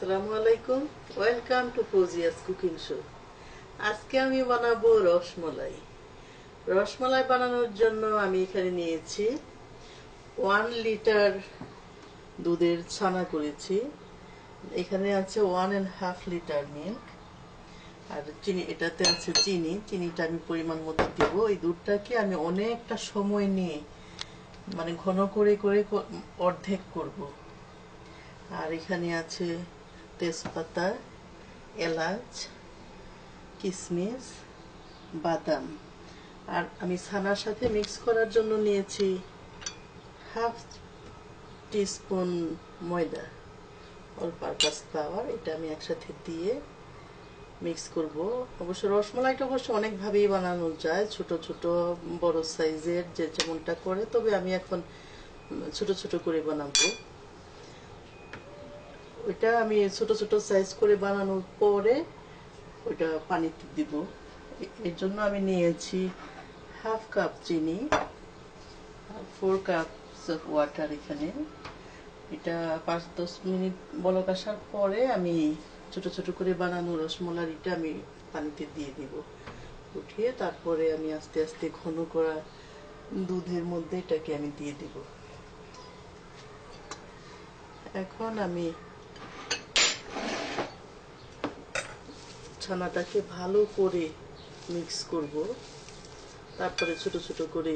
আসসালামু আলাইকুম। Welcome to Fouzia's cooking show আজকে আমি বানাবো রসমলাই। রসমলাই বানানোর জন্য আমি এখানে নিয়েছি ওয়ান লিটার দুধের ছানা করেছি। এখানে আছে one and half litre milk আর চিনি, এটাতে আছে চিনি। চিনিটা আমি পরিমাণ মতো দেবো। এই দুধটাকে আমি অনেকটা সময় নিয়ে মানে ঘন করে করে অর্ধেক করব। আর এখানে আছে তেজপাতা এলাচ কিশমিশ বাদাম। আর আমি ছানার সাথে মিক্স করার জন্য নিয়েছি হাফ টিস্পুন ময়দা। অল পারপাস ফ্লাওয়ার এটা আমি একসাথে দিয়ে মিক্স করব। অবশ্য রসমলাইটা অবশ্য অনেকভাবেই বানানো যায়, ছোট ছোট, বড় সাইজের যে যেমনটা করে, তবে আমি এখন ছোট ছোট করে বানাবো। ওইটা আমি ছোট ছোট সাইজ করে বানানোর পরে ওইটা পানিতে দিব। এর জন্য আমি নিয়েছি হাফ কাপ চিনি ফোর কাপ অফ ওয়াটার এখানে। এটা পাঁচ দশ মিনিট বলক আসার পরে আমি ছোট ছোট করে বানানো রসমলাইটা আমি পানিতে দিয়ে দিব। উঠিয়ে তারপরে আমি আস্তে আস্তে ঘন করা দুধের মধ্যে এটাকে আমি দিয়ে দিব। এখন আমি ছানাটাকে ভালো করে মিক্স করব। তারপরে ছোট ছোট করে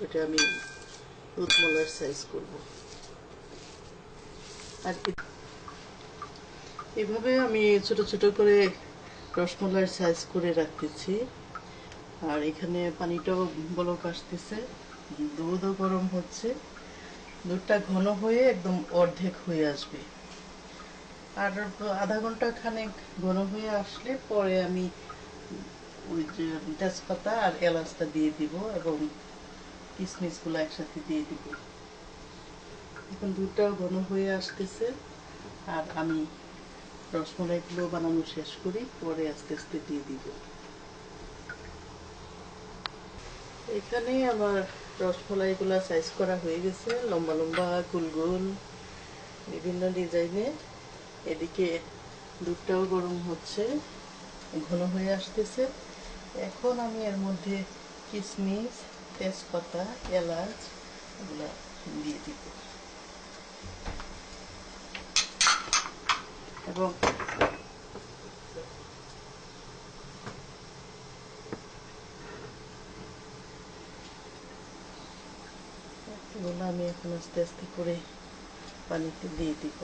এটা আমি দুধ মলার সাইজ করব। আর এভাবে আমি ছোট ছোট করে রসমলার সাইজ করে রাখতেছি। আর এখানে পানিটাও বলক আসতেছে। দুধও গরম হচ্ছে। দুধটা ঘন হয়ে একদম অর্ধেক হয়ে আসবে। আর আধা ঘণ্টা খানেক ঘন হয়ে আসলে পরে আমি ওই যে তেজপাতা আর এলাচটা দিয়ে দিব এবং কিশমিশগুলো একসাথে দিয়ে দিব। এখন দুধটাও ঘন হয়ে আসতেছে আর আমি রসমলাইগুলো বানানো শেষ করি, পরে আস্তে আস্তে দিয়ে দিব। এখানে আমার রসমলাইগুলো সাইজ করা হয়ে গেছে, লম্বা লম্বা গোল গোল বিভিন্ন ডিজাইনের এদিকে দুধটাও গরম হচ্ছে। ঘন হয়ে আসতেছে। এখন আমি এর মধ্যে কিশমিশ তেজপাতা, এলাচ এগুলো দিয়ে দিব। এবং এগুলো আমি এখন আস্তে আস্তে করে পানিতে দিয়ে দিব।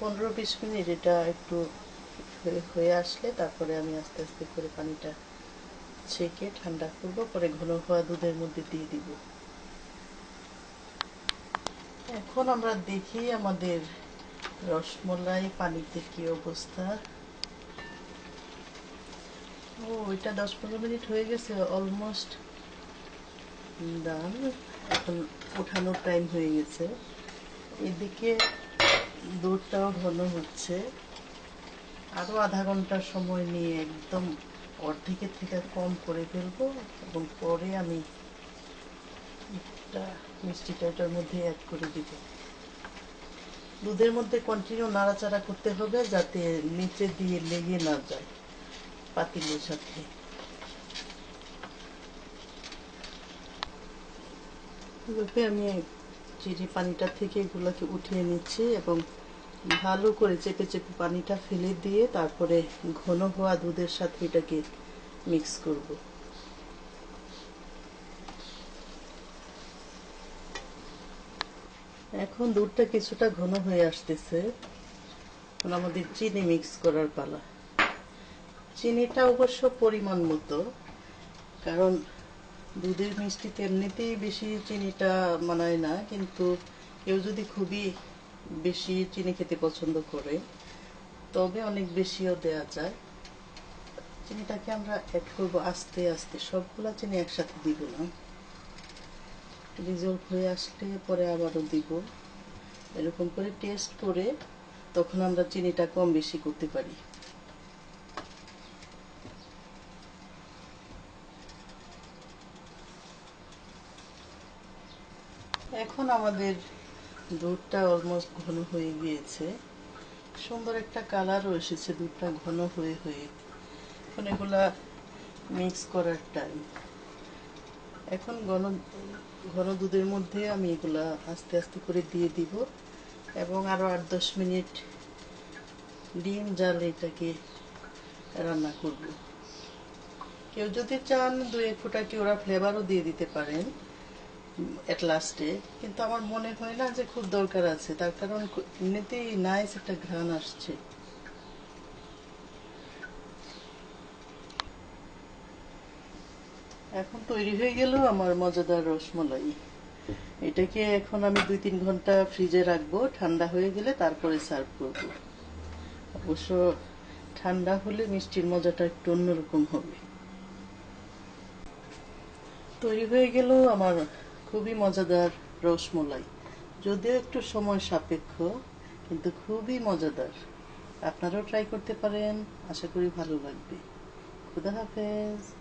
পনেরো বিশ মিনিট এটা একটু হয়ে- আসলে তারপরে আমি আস্তে আস্তে করে পানিটা ছেঁকে ঠান্ডা করব, পরে ঘন হওয়া দুধের মধ্যে দিয়ে দিব। এখন আমরা দেখি আমাদের রসমলাই পানিতে কি অবস্থা। ও, এটা দশ পনেরো মিনিট হয়ে গেছে, অলমোস্ট ডান। এখন ওঠানোর টাইম হয়ে গেছে। এদিকে দুধটাও ঘন হচ্ছে আরও আধা ঘণ্টা সময় নিয়ে একদম অর্ধেকের থেকে কম করে ফেলব এবং পরে আমি একটা মিষ্টিটা এটার মধ্যে অ্যাড করে দিব। দুধের মধ্যে কন্টিনিউ নাড়াচাড়া করতে হবে যাতে নিচে দিয়ে লেগে না যায় পাতিলের সাথে। আমি চিনি পানিটা থেকে এগুলোকে উঠিয়ে নিচ্ছি এবং ভালো করে চেপে চেপে পানিটা ফেলে দিয়ে তারপরে ঘন হওয়া দুধের সাথে এটাকে মিক্স করব। এখন দুধটা কিছুটা ঘন হয়ে আসতেছে। আমাদের চিনি মিক্স করার পালা। চিনিটা অবশ্য পরিমাণ মতো, কারণ দুধের মিষ্টিতে এমনিতেই বেশি চিনিটা মানায় না, কিন্তু কেউ যদি খুবই বেশি চিনি খেতে পছন্দ করে, তবে অনেক বেশিও দেয়া যায়। চিনিটাকে আমরা অ্যাড করব আস্তে আস্তে, সবগুলা চিনি একসাথে দিব না। রিজলভ হয়ে আসলে পরে আবারও দিব। এরকম করে টেস্ট করে তখন আমরা চিনিটা কম বেশি করতে পারি। এখন আমাদের দুধটা অলমোস্ট ঘন হয়ে গিয়েছে। সুন্দর একটা কালারও এসেছে, দুধটা ঘন হয়ে হয়ে। এখন এগুলা মিক্স করার টাইম এখন ঘন ঘন দুধের মধ্যে আমি এগুলা আস্তে আস্তে করে দিয়ে দিব এবং আরও আট দশ মিনিট ডিম জাল এটাকে রান্না করব। কেউ যদি চান এক ফোঁটা কি ওরা ফ্লেভারও দিয়ে দিতে পারেন। এট লাস্টে কিন্তু আমার মনে হয় না যে খুব দরকার আছে। তার কারণ এমনিতেই নাইস একটা ঘ্রাণ আসছে। এখন তৈরি হয়ে গেল আমার মজাদার রসমলাই। এটাকে এখন আমি দুই তিন ঘণ্টা ফ্রিজে রাখব। ঠান্ডা হয়ে গেলে তারপরে সার্ভ করব। অবশ্য ঠান্ডা হলে মিষ্টির মজাটা একটু অন্যরকম হবে। তৈরি হয়ে গেল আমার খুবই মজাদার রসমলাই। যদিও একটু সময় সাপেক্ষ, কিন্তু খুবই মজাদার। আপনারাও ট্রাই করতে পারেন, আশা করি ভালো লাগবে। খুদা হাফেজ।